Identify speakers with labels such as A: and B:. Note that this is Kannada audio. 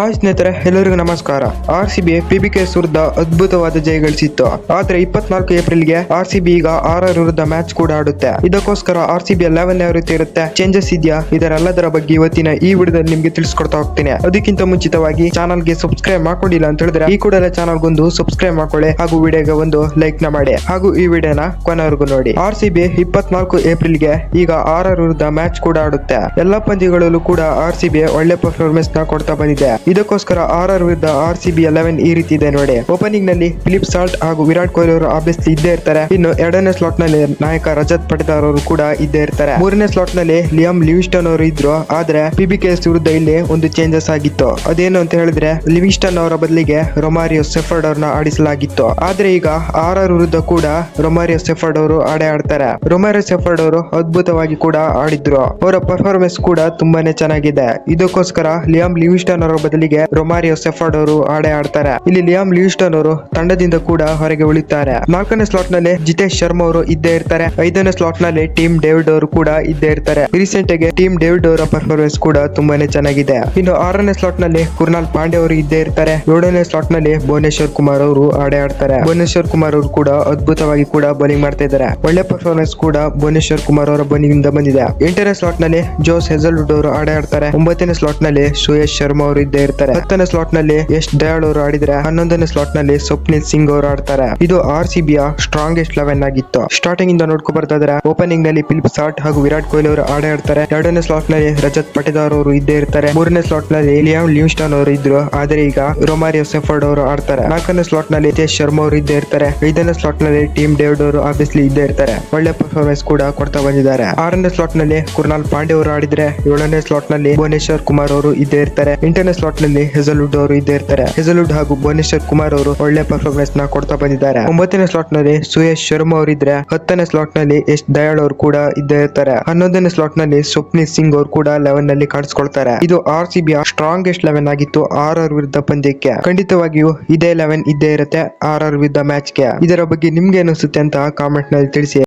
A: ಹಾಯ್ ಸ್ನೇಹಿತರೆ, ಎಲ್ಲರಿಗೂ ನಮಸ್ಕಾರ. ಆರ್ ಸಿ ಬಿ ಪಿಬಿಕೆ ವಿರುದ್ಧ ಅದ್ಭುತವಾದ ಜಯ ಗಳಿಸಿತ್ತು. ಆದ್ರೆ ಇಪ್ಪತ್ನಾಲ್ಕು ಏಪ್ರಿಲ್ಗೆ ಆರ್ ಸಿ ಬಿ ಈಗ ಆರ್ ವಿರುದ್ಧ ಮ್ಯಾಚ್ ಕೂಡ ಆಡುತ್ತೆ. ಇದಕ್ಕೋಸ್ಕರ ಆರ್ ಸಿ ಬಿ ಲೆವೆನ್ ಯಾವ ರೀತಿ ಇರುತ್ತೆ ಚೇಂಜಸ್ ಇದೆಯಾ, ಇದರೆಲ್ಲದರ ಬಗ್ಗೆ ಇವತ್ತಿನ ಈ ವಿಡಿಯೋದಲ್ಲಿ ನಿಮ್ಗೆ ತಿಳಿಸ್ಕೊಡ್ತಾ ಹೋಗ್ತೀನಿ. ಅದಕ್ಕಿಂತ ಮುಂಚಿತವಾಗಿ ಚಾನಲ್ಗೆ ಸಬ್ಸ್ಕ್ರೈಬ್ ಮಾಡ್ಕೊಂಡಿಲ್ಲ ಅಂತ ಹೇಳಿದ್ರೆ, ಈ ಕೂಡಲೇ ಚಾನಲ್ಗೊಂದು ಸಬ್ಸ್ಕ್ರೈಬ್ ಮಾಡ್ಕೊಳ್ಳಿ ಹಾಗೂ ವಿಡಿಯೋಗೆ ಒಂದು ಲೈಕ್ನ ಮಾಡಿ. ಹಾಗೂ ಈ ವಿಡಿಯೋನ ಕೊನೆವರೆಗೂ ನೋಡಿ. ಆರ್ ಸಿ ಬಿ ಇಪ್ಪತ್ನಾಲ್ಕು ಏಪ್ರಿಲ್ಗೆ ಈಗ ಆರ್ ಆರ್ ವಿರುದ್ಧ ಮ್ಯಾಚ್ ಕೂಡ ಆಡುತ್ತೆ. ಎಲ್ಲಾ ಪಂದ್ಯಗಳಲ್ಲೂ ಕೂಡ ಆರ್ ಸಿ ಬಿ ಒಳ್ಳೆ ಪರ್ಫಾರ್ಮೆನ್ಸ್ನ ಕೊಡ್ತಾ ಬಂದಿದೆ. ಇದಕ್ಕೋಸ್ಕರ ಆರ್ ಆರ್ ವಿರುದ್ಧ ಆರ್ ಸಿ ಬಿ ಎಲೆವೆನ್ ಈ ರೀತಿ ಇದೆ ನೋಡಿ. ಓಪನಿಂಗ್ನಲ್ಲಿ ಫಿಲಿಪ್ ಸಾಲ್ಟ್ ಹಾಗೂ ವಿರಾಟ್ ಕೊಹ್ಲಿ ಅವರು ಆಬ್ವಿಯಸ್ಲಿ ಇದ್ದೇ ಇರ್ತಾರೆ. ಇನ್ನು ಎರಡನೇ ಸ್ಲಾಟ್ನಲ್ಲಿ ನಾಯಕ ರಜತ್ ಪಟೇದಾರ್ ಅವರು ಕೂಡ ಇದ್ದೇ ಇರ್ತಾರೆ. ಮೂರನೇ ಸ್ಲಾಟ್ನಲ್ಲಿ ಲಿಯಮ್ ಲಿವಿಸ್ಟನ್ ಅವರು ಇದ್ರು. ಆದ್ರೆ ಪಿಬಿಕೆಎಸ್ ವಿರುದ್ಧ ಇಲ್ಲಿ ಒಂದು ಚೇಂಜಸ್ ಆಗಿತ್ತು. ಅದೇನು ಅಂತ ಹೇಳಿದ್ರೆ ಲಿವಿಸ್ಟನ್ ಅವರ ಬದಲಿಗೆ ರೊಮಾರಿಯೋ ಸೆಫರ್ಡ್ ಅವ್ರನ್ನ ಆಡಿಸಲಾಗಿತ್ತು. ಆದ್ರೆ ಈಗ ಆರ್ ಆರ್ ವಿರುದ್ಧ ಕೂಡ ರೊಮಾರಿಯೋ ಸೆಫರ್ಡ್ ಅವರು ಆಡೇ ಆಡ್ತಾರೆ. ರೊಮಾರಿಯೋ ಸೆಫರ್ಡ್ ಅವರು ಅದ್ಭುತವಾಗಿ ಕೂಡ ಆಡಿದ್ರು. ಅವರ ಪರ್ಫಾರ್ಮೆನ್ಸ್ ಕೂಡ ತುಂಬಾನೇ ಚೆನ್ನಾಗಿದೆ. ಇದಕ್ಕೋಸ್ಕರ ಲಿಯಾಮ್ ಲಿವಿಸ್ಟನ್ ಅವರ ಬದಲಿಗೆ ರೊಮಾರಿಯೋ ಸೆಫರ್ಡ್ ಅವರು ಆಡೇ ಆಡ್ತಾರೆ. ಇಲ್ಲಿ ಲಿಯಾಮ್ ಲಿವಿಸ್ಟನ್ ಅವರು ತಂಡದಿಂದ ಕೂಡ ಹೊರಗೆ ಉಳಿತಾರೆ ನಾಲ್ಕನೇ ಸ್ಲಾಟ್ನಲ್ಲಿ ಜಿತೇಶ್ ಶರ್ಮಾ ಅವರು ಇದ್ದೇ ಇರ್ತಾರೆ. ಐದನೇ ಸ್ಲಾಟ್ನಲ್ಲಿ ಟೀಮ್ ಡೇವಿಡ್ ಅವರು ಕೂಡ ಇದ್ದೇ ಇರ್ತಾರೆ. ರೀಸೆಂಟ್ ಆಗಿ ಟೀಮ್ ಡೇವಿಡ್ ಅವರ ಪರ್ಫಾರ್ಮೆನ್ಸ್ ಕೂಡ ತುಂಬಾನೇ ಚೆನ್ನಾಗಿದೆ. ಇನ್ನು ಆರನೇ ಸ್ಲಾಟ್ನಲ್ಲಿ ಕುರ್ನಾಲ್ ಪಾಂಡೆ ಅವರು ಇದ್ದೇ ಇರ್ತಾರೆ. ಏಳನೇ ಸ್ಲಾಟ್ನಲ್ಲಿ ಭುವನೇಶ್ವರ್ ಕುಮಾರ್ ಅವರು ಆಡೆ ಆಡ್ತಾರೆ. ಭುವನೇಶ್ವರ್ ಕುಮಾರ್ ಅವರು ಕೂಡ ಅದ್ಭುತವಾಗಿ ಕೂಡ ಬೌಲಿಂಗ್ ಮಾಡ್ತಾ ಇದ್ದಾರೆ. ಒಳ್ಳೆ ಪರ್ಫಾರ್ಮೆನ್ಸ್ ಕೂಡ ಭುವನೇಶ್ವರ್ ಕುಮಾರ್ ಅವರ ಬೌಲಿಂಗ್ ಇಂದ ಬಂದಿದೆ. ಎಂಟನೇ ಸ್ಲಾಟ್ನಲ್ಲಿ ಜೋಸ್ ಹೆಸಲ್ವುಡ್ ಅವರು ಆಡೆ ಆಡ್ತಾರೆ. ಒಂಬತ್ತನೇ ಸ್ಲಾಟ್ನಲ್ಲಿ ಸುಯೇಶ್ ಶರ್ಮಾ ಅವರು ಇದ್ದೇ ಇರ್ತಾರೆ. ಹತ್ತನೇ ಸ್ಲಾಟ್ನಲ್ಲಿ ಯಶ್ ದಯಾಳ್ ಅವರು ಆಡಿದ್ರೆ ಹನ್ನೊಂದನೇ ಸ್ಲಾಟ್ನಲ್ಲಿ ಸ್ವಪ್ನಿಲ್ ಸಿಂಗ್ ಅವರು ಆಡ್ತಾರೆ. ಇದು ಆರ್ ಸಿ ಬಿಯ ಸ್ಟ್ರಾಂಗೆಸ್ಟ್ ಲೆವೆನ್ ಆಗಿತ್ತು. ಸ್ಟಾರ್ಟಿಂಗ್ ಇಂದ ನೋಡ್ಕೊ ಬರ್ತಾ ಇದ್ರೆ ಓಪನಿಂಗ್ನಲ್ಲಿ ಫಿಲಿಪ್ ಸಾಟ್ ಹಾಗೂ ವಿರಾಟ್ ಕೊಹ್ಲಿ ಅವರು ಆಡೇ ಆಡ್ತಾರೆ. ಎರಡನೇ ಸ್ಲಾಟ್ನಲ್ಲಿ ರಜತ್ ಪಟೇದಾರ್ ಅವರು ಇದ್ದೇ ಇರ್ತಾರೆ. ಮೂರನೇ ಸ್ಲಾಟ್ನಲ್ಲಿ ಲಿಯಾಮ್ ಲಿಮ್ಸ್ಟಾನ್ ಅವರು ಇದ್ರು. ಆದ್ರೆ ಈಗ ರೊಮಾರಿಯೋ ಸೆಫರ್ಡ್ ಅವರು ಆಡ್ತಾರೆ. ನಾಲ್ಕನೇ ಸ್ಲಾಟ್ನಲ್ಲಿ ತೇಜ್ ಶರ್ಮಾ ಅವರು ಇದ್ದೇ ಇರ್ತಾರೆ. ಐದನೇ ಸ್ಲಾಟ್ನಲ್ಲಿ ಟೀಮ್ ಡೇವಿಡ್ ಅವರು ಆಬ್ವಿಯಸ್ಲಿ ಇದ್ದೇ ಇರ್ತಾರೆ. ಒಳ್ಳೆ ಪರ್ಫಾರ್ಮೆನ್ಸ್ ಕೂಡ ಕೊಡ್ತಾ ಬಂದಿದ್ದಾರೆ. ಆರನೇ ಸ್ಲಾಟ್ನಲ್ಲಿ ಕುರ್ನಾಲ್ ಪಾಂಡೆ ಅವರು ಆಡಿದ್ರೆ ಏಳನೇ ಸ್ಲಾಟ್ನಲ್ಲಿ ಭುವನೇಶ್ವರ್ ಕುಮಾರ್ ಅವರು ಇದ್ದೇ ಇರ್ತಾರೆ. ಎಂಟನೇ ಸ್ಲಾಟ್ ನಲ್ಲಿ ಹೆಸಲ್ವುಡ್ ಅವರು ಇದ್ದೇ ಇರ್ತಾರೆ. ಹೆಸಲ್ವುಡ್ ಹಾಗೂ ಭುವನೇಶ್ವರ್ ಕುಮಾರ್ ಅವರು ಒಳ್ಳೆ ಪರ್ಫಾರ್ಮೆನ್ಸ್ನ ಕೊಡ್ತಾ ಬಂದಿದ್ದಾರೆ. ಒಂಬತ್ತನೇ ಸ್ಲಾಟ್ನಲ್ಲಿ ಸುಯೇಶ್ ಶರ್ಮಾ ಅವರು ಇದ್ರೆ ಹತ್ತನೇ ಸ್ಲಾಟ್ನಲ್ಲಿ ಎಸ್ ದಯಾಳ್ ಅವರು ಕೂಡ ಇದ್ದೇ ಇರ್ತಾರೆ. ಹನ್ನೊಂದನೇ ಸ್ಲಾಟ್ನಲ್ಲಿ ಸ್ವಪ್ನಿ ಸಿಂಗ್ ಅವರು ಕೂಡ ಲೆವೆನ್ನಲ್ಲಿ ಕಾಣಿಸ್ಕೊಳ್ತಾರೆ. ಇದು R C B strongest eleven ಆಗಿತ್ತು ಆರ್ ಆರ್ ವಿರುದ್ಧ ಪಂದ್ಯಕ್ಕೆ. ಖಂಡಿತವಾಗಿಯೂ ಇದೇ ಲೆವೆನ್ ಇದ್ದೇ ಇರುತ್ತೆ ಆರ್ ಆರ್ ವಿರುದ್ಧ ಮ್ಯಾಚ್ಗೆ. ಇದರ ಬಗ್ಗೆ ನಿಮ್ಗೆ ಅನಿಸುತ್ತೆ ಅಂತ ಕಾಮೆಂಟ್ನಲ್ಲಿ ತಿಳಿಸಿ.